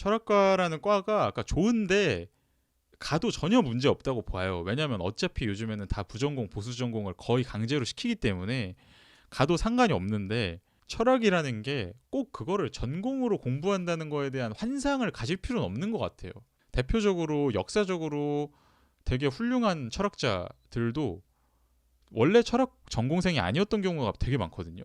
철학과라는 과가 아까 좋은데 가도 전혀 문제 없다고 봐요. 왜냐하면 어차피 요즘에는 다 부전공 보수 전공을 거의 강제로 시키기 때문에 가도 상관이 없는데 철학이라는 게 꼭 그거를 전공으로 공부한다는 거에 대한 환상을 가질 필요는 없는 것 같아요. 대표적으로 역사적으로 되게 훌륭한 철학자들도 원래 철학 전공생이 아니었던 경우가 되게 많거든요.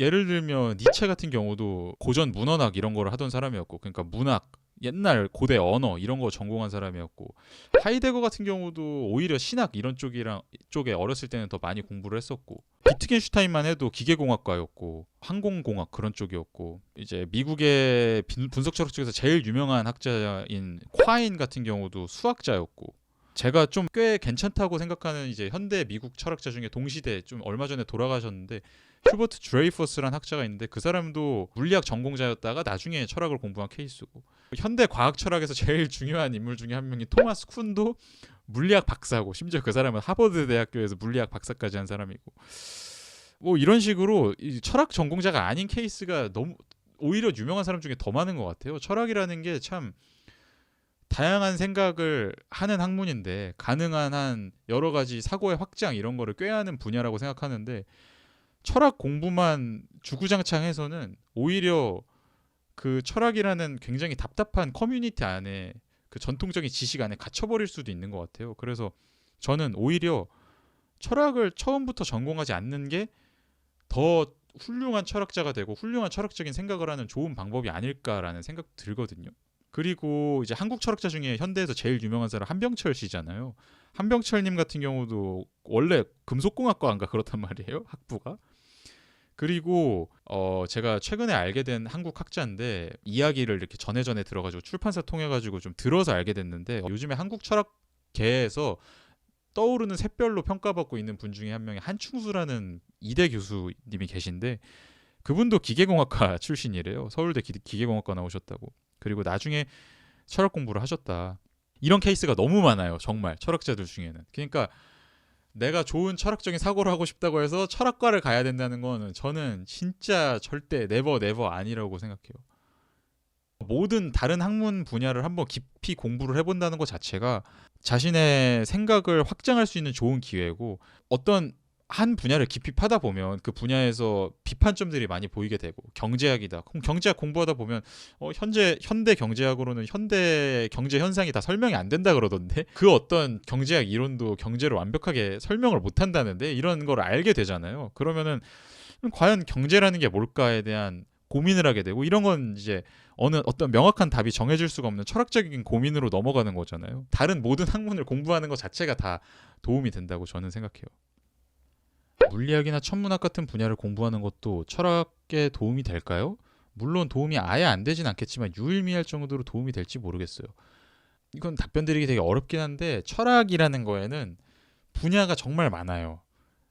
예를 들면 니체 같은 경우도 고전 문헌학 이런 거를 하던 사람이었고 그러니까 문학 옛날 고대 언어 이런 거 전공한 사람이었고 하이데거 같은 경우도 오히려 신학 이런 쪽이랑 쪽에 어렸을 때는 더 많이 공부를 했었고 비트겐슈타인만 해도 기계공학과였고 항공공학 그런 쪽이었고 이제 미국의 빈- 분석 철학 쪽에서 제일 유명한 학자인 콰인 같은 경우도 수학자였고 제가 좀 꽤 괜찮다고 생각하는 이제 현대 미국 철학자 중에 동시대 좀 얼마 전에 돌아가셨는데 휴버트 드레이퍼스란 학자가 있는데 그 사람도 물리학 전공자였다가 나중에 철학을 공부한 케이스고 현대 과학 철학에서 제일 중요한 인물 중에 한 명이 토마스 쿤도 물리학 박사고 심지어 그 사람은 하버드 대학교에서 물리학 박사까지 한 사람이고 뭐 이런 식으로 이 철학 전공자가 아닌 케이스가 너무 오히려 유명한 사람 중에 더 많은 것 같아요. 철학이라는 게 참 다양한 생각을 하는 학문인데 가능한 한 여러 가지 사고의 확장 이런 거를 꾀하는 분야라고 생각하는데 철학 공부만 주구장창해서는 오히려 그 철학이라는 굉장히 답답한 커뮤니티 안에 그 전통적인 지식 안에 갇혀버릴 수도 있는 것 같아요. 그래서 저는 오히려 철학을 처음부터 전공하지 않는 게 더 훌륭한 철학자가 되고 훌륭한 철학적인 생각을 하는 좋은 방법이 아닐까라는 생각 들거든요. 그리고 이제 한국 철학자 중에 현대에서 제일 유명한 사람 한병철 씨잖아요. 한병철님 같은 경우도 원래 금속공학과인가 그렇단 말이에요. 학부가. 그리고 어 제가 최근에 알게 된 한국 학자인데 이야기를 이렇게 전에 전에 들어가지고 출판사 통해 가지고 좀 들어서 알게 됐는데 요즘에 한국 철학계에서 떠오르는 샛별로 평가받고 있는 분 중에 한 명이 한충수라는 이대 교수님이 계신데 그분도 기계공학과 출신이래요. 서울대 기, 기계공학과 나오셨다고. 그리고 나중에 철학 공부를 하셨다. 이런 케이스가 너무 많아요. 정말 철학자들 중에는. 그러니까 내가 좋은 철학적인 사고를 하고 싶다고 해서 철학과를 가야 된다는 거는 저는 진짜 절대 네버 네버 아니라고 생각해요. 모든 다른 학문 분야를 한번 깊이 공부를 해본다는 것 자체가 자신의 생각을 확장할 수 있는 좋은 기회고 어떤 한 분야를 깊이 파다 보면 그 분야에서 비판점들이 많이 보이게 되고 경제학이다. 경제학 공부하다 보면 어, 현재 현대 경제학으로는 현대 경제 현상이 다 설명이 안 된다 그러던데 그 어떤 경제학 이론도 경제를 완벽하게 설명을 못 한다는데 이런 걸 알게 되잖아요. 그러면은 과연 경제라는 게 뭘까에 대한 고민을 하게 되고 이런 건 이제 어느 어떤 명확한 답이 정해질 수가 없는 철학적인 고민으로 넘어가는 거잖아요. 다른 모든 학문을 공부하는 것 자체가 다 도움이 된다고 저는 생각해요. 물리학이나 천문학 같은 분야를 공부하는 것도 철학에 도움이 될까요? 물론 도움이 아예 안 되진 않겠지만 유일미할 정도로 도움이 될지 모르겠어요. 이건 답변 드리기 되게 어렵긴 한데 철학이라는 거에는 분야가 정말 많아요.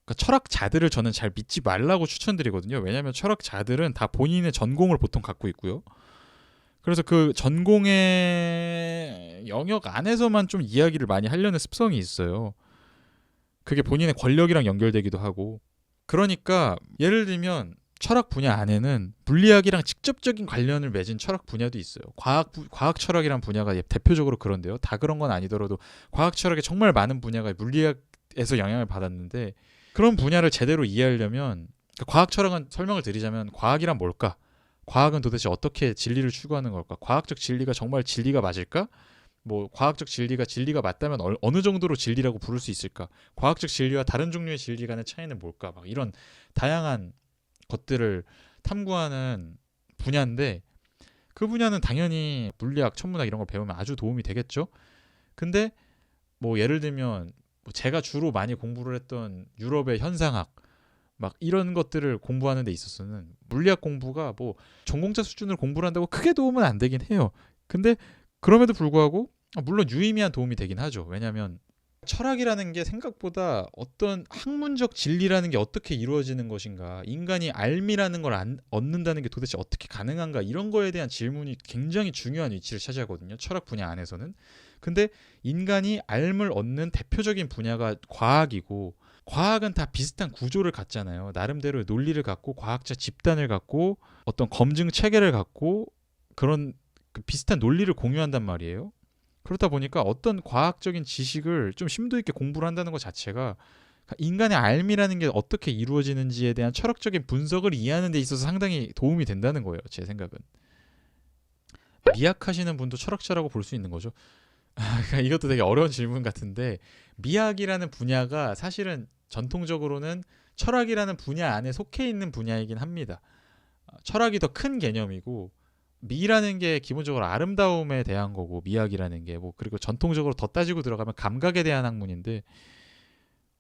그러니까 철학자들을 저는 잘 믿지 말라고 추천드리거든요. 왜냐하면 철학자들은 다 본인의 전공을 보통 갖고 있고요. 그래서 그 전공의 영역 안에서만 좀 이야기를 많이 하려는 습성이 있어요. 그게 본인의 권력이랑 연결되기도 하고. 그러니까 예를 들면 철학 분야 안에는 물리학이랑 직접적인 관련을 맺은 철학 분야도 있어요. 과학 부- 과학 철학이란 분야가 대표적으로 그런데요. 다 그런 건 아니더라도 과학 철학에 정말 많은 분야가 물리학에서 영향을 받았는데 그런 분야를 제대로 이해하려면 그러니까 과학 철학은 설명을 드리자면 과학이란 뭘까? 과학은 도대체 어떻게 진리를 추구하는 걸까? 과학적 진리가 정말 진리가 맞을까? 뭐 과학적 진리가 진리가 맞다면 얼- 어느 정도로 진리라고 부를 수 있을까? 과학적 진리와 다른 종류의 진리 간의 차이는 뭘까? 막 이런 다양한 것들을 탐구하는 분야인데 그 분야는 당연히 물리학, 천문학 이런 걸 배우면 아주 도움이 되겠죠. 근데 뭐 예를 들면 뭐 제가 주로 많이 공부를 했던 유럽의 현상학 막 이런 것들을 공부하는 데 있어서는 물리학 공부가 뭐 전공자 수준으로 공부를 한다고 크게 도움은 안 되긴 해요. 근데 그럼에도 불구하고 아, 물론 유의미한 도움이 되긴 하죠. 왜냐하면 철학이라는 게 생각보다 어떤 학문적 진리라는 게 어떻게 이루어지는 것인가, 인간이 알미라는 걸 안- 얻는다는 게 도대체 어떻게 가능한가 이런 거에 대한 질문이 굉장히 중요한 위치를 차지하거든요. 철학 분야 안에서는. 근데 인간이 알을 얻는 대표적인 분야가 과학이고 과학은 다 비슷한 구조를 갖잖아요. 나름대로 논리를 갖고 과학자 집단을 갖고 어떤 검증 체계를 갖고 그런 그 비슷한 논리를 공유한단 말이에요. 그렇다 보니까 어떤 과학적인 지식을 좀 심도 있게 공부를 한다는 것 자체가 인간의 알미라는 게 어떻게 이루어지는지에 대한 철학적인 분석을 이해하는 데 있어서 상당히 도움이 된다는 거예요. 제 생각은. 미학하시는 분도 철학자라고 볼 수 있는 거죠. 그러니까 이것도 되게 어려운 질문 같은데 미학이라는 분야가 사실은 전통적으로는 철학이라는 분야 안에 속해 있는 분야이긴 합니다. 철학이 더 큰 개념이고 미라는 게 기본적으로 아름다움에 대한 거고 미학이라는 게 뭐 그리고 전통적으로 더 따지고 들어가면 감각에 대한 학문인데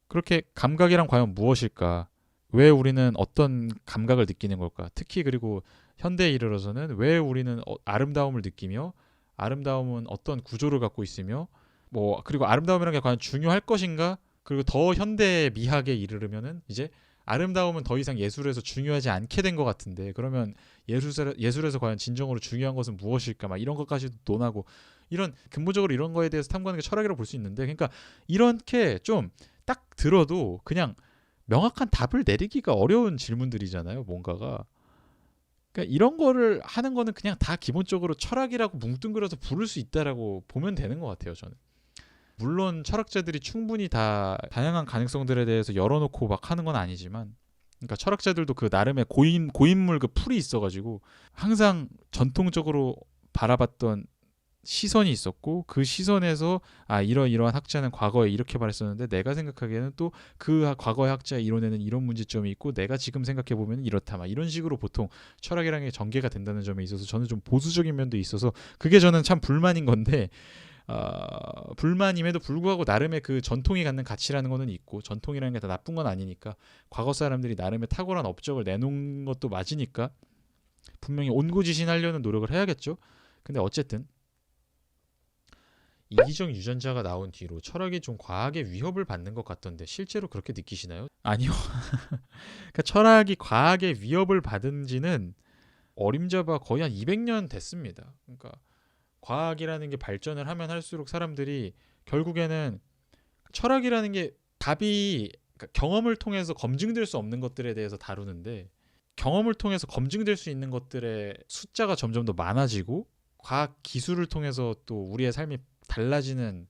그렇게 감각이란 과연 무엇일까? 왜 우리는 어떤 감각을 느끼는 걸까? 특히 그리고 현대에 이르러서는 왜 우리는 어, 아름다움을 느끼며 아름다움은 어떤 구조를 갖고 있으며 뭐 그리고 아름다움이라는 게 과연 중요할 것인가? 그리고 더 현대 미학에 이르르면은 이제 아름다움은 더 이상 예술에서 중요하지 않게 된 것 같은데 그러면 예술 예술에서 과연 진정으로 중요한 것은 무엇일까? 막 이런 것까지도 논하고 이런 근본적으로 이런 거에 대해서 탐구하는 게 철학이라고 볼 수 있는데 그러니까 이렇게 좀 딱 들어도 그냥 명확한 답을 내리기가 어려운 질문들이잖아요. 뭔가가 그러니까 이런 거를 하는 거는 그냥 다 기본적으로 철학이라고 뭉뚱그려서 부를 수 있다라고 보면 되는 것 같아요. 저는. 물론 철학자들이 충분히 다 다양한 가능성들에 대해서 열어놓고 막 하는 건 아니지만 그러니까 철학자들도 그 나름의 고인 고인물 그 풀이 있어가지고 항상 전통적으로 바라봤던 시선이 있었고 그 시선에서 아 이러이러한 학자는 과거에 이렇게 말했었는데 내가 생각하기에는 또 그 과거의 학자의 이론에는 이런 문제점이 있고 내가 지금 생각해 보면 이렇다. 막 이런 식으로 보통 철학이라는 게 전개가 된다는 점에 있어서 저는 좀 보수적인 면도 있어서 그게 저는 참 불만인 건데 어, 불만임에도 불구하고 나름의 그 전통이 갖는 가치라는 거는 있고 전통이라는 게 다 나쁜 건 아니니까 과거 사람들이 나름의 탁월한 업적을 내놓은 것도 맞으니까 분명히 온고지신하려는 노력을 해야겠죠. 근데 어쨌든 이기적 유전자가 나온 뒤로 철학이 좀 과학의 위협을 받는 것 같던데 실제로 그렇게 느끼시나요? 아니요. 그러니까 철학이 과학의 위협을 받은 지는 어림잡아 거의 한 200년 됐습니다. 그러니까 과학이라는 게 발전을 하면 할수록 사람들이 결국에는 철학이라는 게 답이 그러니까 경험을 통해서 검증될 수 없는 것들에 대해서 다루는데 경험을 통해서 검증될 수 있는 것들의 숫자가 점점 더 많아지고 과학 기술을 통해서 또 우리의 삶이 달라지는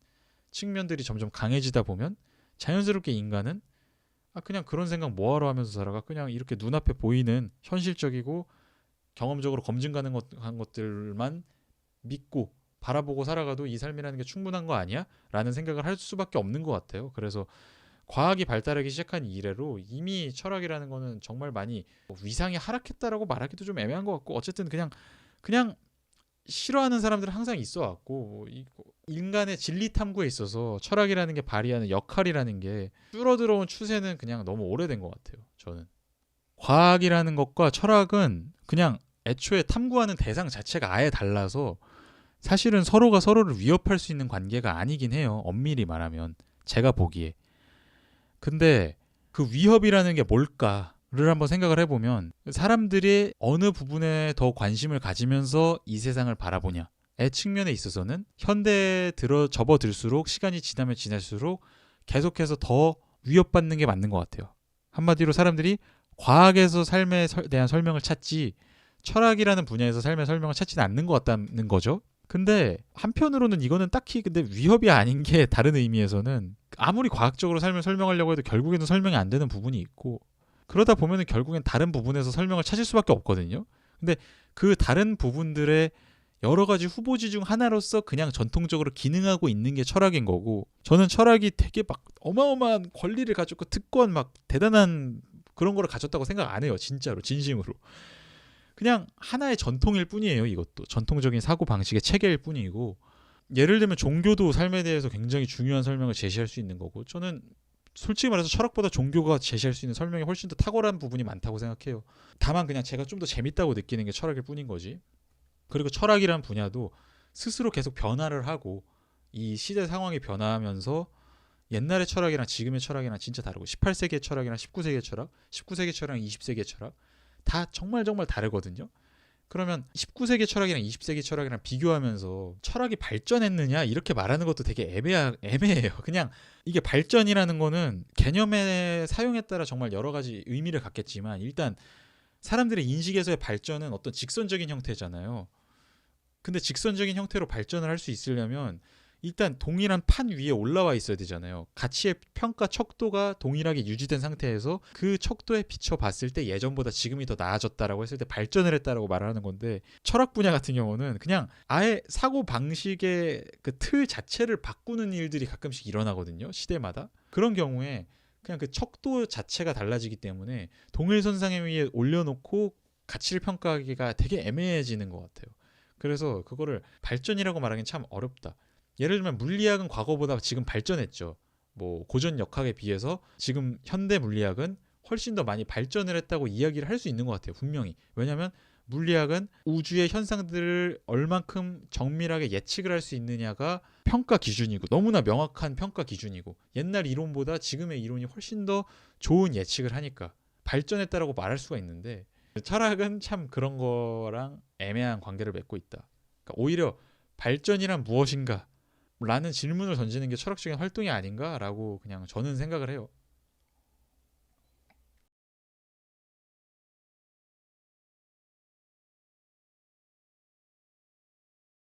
측면들이 점점 강해지다 보면 자연스럽게 인간은 아 그냥 그런 생각 뭐하러 하면서 살아가? 그냥 이렇게 눈앞에 보이는 현실적이고 경험적으로 검증 가능한 것들만 믿고 바라보고 살아가도 이 삶이라는 게 충분한 거 아니야? 라는 생각을 할 수밖에 없는 것 같아요. 그래서 과학이 발달하기 시작한 이래로 이미 철학이라는 거는 정말 많이 뭐 위상이 하락했다라고 말하기도 좀 애매한 것 같고 어쨌든 그냥 그냥 싫어하는 사람들은 항상 있어 왔고 인간의 진리 탐구에 있어서 철학이라는 게 발휘하는 역할이라는 게 줄어들어온 추세는 그냥 너무 오래된 것 같아요. 저는 과학이라는 것과 철학은 그냥 애초에 탐구하는 대상 자체가 아예 달라서 사실은 서로가 서로를 위협할 수 있는 관계가 아니긴 해요. 엄밀히 말하면 제가 보기에. 근데 그 위협이라는 게 뭘까를 한번 생각을 해보면 사람들이 어느 부분에 더 관심을 가지면서 이 세상을 바라보냐 의 측면에 있어서는 현대에 들어 접어들수록 시간이 지나면 지날수록 계속해서 더 위협받는 게 맞는 것 같아요. 한마디로 사람들이 과학에서 삶에 대한 설명을 찾지 철학이라는 분야에서 삶의 설명을 찾지는 않는 것 같다는 거죠. 근데 한편으로는 이거는 딱히 근데 위협이 아닌 게 다른 의미에서는 아무리 과학적으로 삶을 설명하려고 해도 결국에는 설명이 안 되는 부분이 있고 그러다 보면은 결국엔 다른 부분에서 설명을 찾을 수밖에 없거든요. 근데 그 다른 부분들의 여러 가지 후보지 중 하나로서 그냥 전통적으로 기능하고 있는 게 철학인 거고 저는 철학이 되게 막 어마어마한 권리를 가지고 특권 막 대단한 그런 거를 가졌다고 생각 안 해요. 진짜로 진심으로. 그냥 하나의 전통일 뿐이에요. 이것도 전통적인 사고 방식의 체계일 뿐이고 예를 들면 종교도 삶에 대해서 굉장히 중요한 설명을 제시할 수 있는 거고 저는 솔직히 말해서 철학보다 종교가 제시할 수 있는 설명이 훨씬 더 탁월한 부분이 많다고 생각해요. 다만 그냥 제가 좀 더 재밌다고 느끼는 게 철학일 뿐인 거지. 그리고 철학이란 분야도 스스로 계속 변화를 하고 이 시대 상황이 변화하면서 옛날의 철학이랑 지금의 철학이랑 진짜 다르고 18세기의 철학이랑 19세기의 철학, 19세기 철학이랑 20세기의 철학 다 정말 정말 다르거든요. 그러면 19세기 철학이랑 20세기 철학이랑 비교하면서 철학이 발전했느냐 이렇게 말하는 것도 되게 애매하, 애매해요. 그냥 이게 발전이라는 거는 개념의 사용에 따라 정말 여러 가지 의미를 갖겠지만 일단 사람들의 인식에서의 발전은 어떤 직선적인 형태잖아요. 근데 직선적인 형태로 발전을 할 수 있으려면 일단 동일한 판 위에 올라와 있어야 되잖아요. 가치의 평가 척도가 동일하게 유지된 상태에서 그 척도에 비춰 봤을 때 예전보다 지금이 더 나아졌다라고 했을 때 발전을 했다라고 말하는 건데 철학 분야 같은 경우는 그냥 아예 사고 방식의 그 틀 자체를 바꾸는 일들이 가끔씩 일어나거든요. 시대마다. 그런 경우에 그냥 그 척도 자체가 달라지기 때문에 동일선상 위에 올려놓고 가치를 평가하기가 되게 애매해지는 것 같아요. 그래서 그거를 발전이라고 말하기는 참 어렵다. 예를 들면 물리학은 과거보다 지금 발전했죠. 뭐 고전 역학에 비해서 지금 현대 물리학은 훨씬 더 많이 발전을 했다고 이야기를 할 수 있는 것 같아요. 분명히. 왜냐하면 물리학은 우주의 현상들을 얼만큼 정밀하게 예측을 할 수 있느냐가 평가 기준이고 너무나 명확한 평가 기준이고 옛날 이론보다 지금의 이론이 훨씬 더 좋은 예측을 하니까 발전했다라고 말할 수가 있는데 철학은 참 그런 거랑 애매한 관계를 맺고 있다. 그러니까 오히려 발전이란 무엇인가? 라는 질문을 던지는 게 철학적인 활동이 아닌가라고 그냥 저는 생각을 해요.